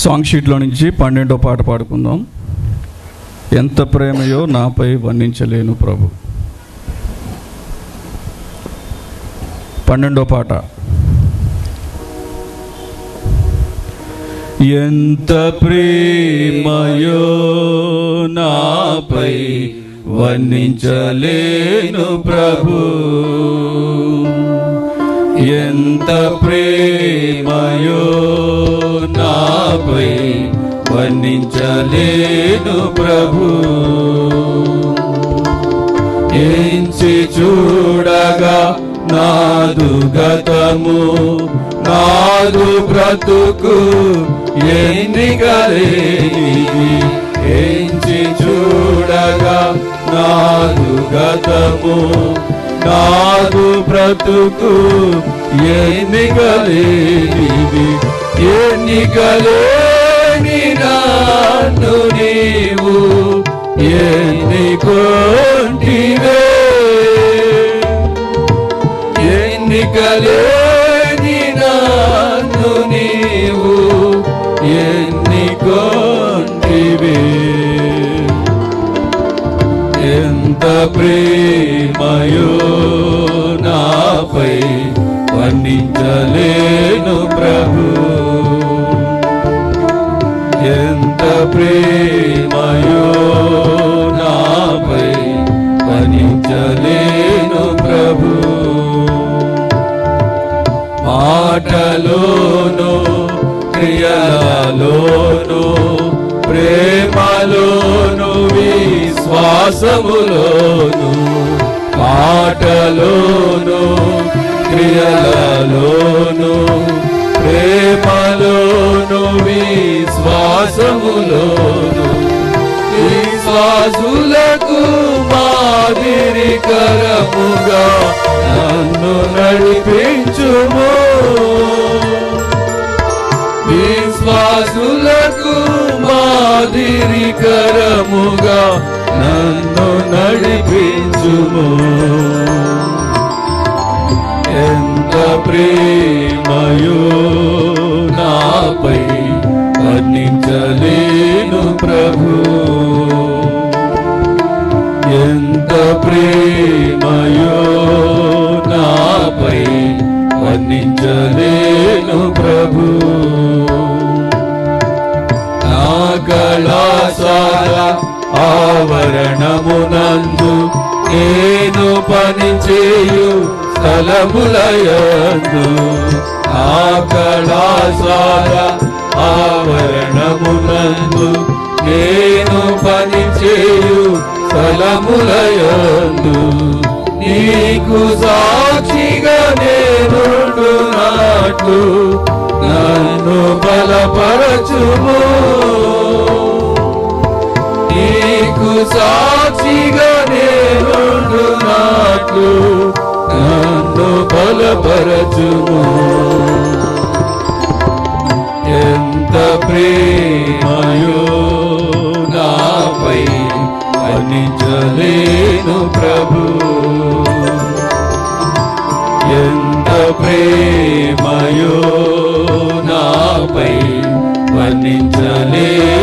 Song షీట్లో నుంచి పన్నెండో పాట పాడుకుందాం. ఎంత ప్రేమయో నాపై వర్ణించలేను ప్రభు. పన్నెండో పాట. ఎంత ప్రేమయో నాపై వర్ణించలేను ప్రభు. ఎంత ప్రేమయో వర్ణించలేను ప్రభు. ఏంచి చూడగా నాదు గతము నాదు బ్రతుకు ఎన్నికలేనిది. ఏంచి చూడగా నాదు గతము నాదు బ్రతుకు ఎన్నికలేనిది. ఎన్నికలేని నన్ను నీవు ఎన్నికొంటివే? ఎన్నికలేని నన్ను నీవు ఎన్నికొంటివే? ఎంత ప్రేమయో నాపై వర్ణించలే ప్రేమయో నాపై వర్ణించలేను ప్రభు. మాటలోను క్రియలలోను ప్రేమలోను విశ్వాసములోను మాటలోను క్రియలలోను విశ్వాసములోను విశ్వాసులకు మాదిరికరముగా నన్ను నడిపించుము. విశ్వాసులకు మాదిరి కరముగా నన్ను నడిపించుము. ఎంత ప్రియ వర్ణించలేను ప్రభు. ఎంత ప్రేమయో నాపై వర్ణించలేను ప్రభు. నా కళాశాల ఆవరణమునందు నేను పని చేయు స్థలములయందు నా కళాశాల ఆవరణ నందు నేను పని చేయు స్థలములయందు నీకు సాక్షిగా నేను నాటు నన్ను బలపరచుము. నీకు సాక్షిగా నేను प्रे मयो दापै वनिचले प्रभु। यन्त प्रेमयो नापै अनिचलेनु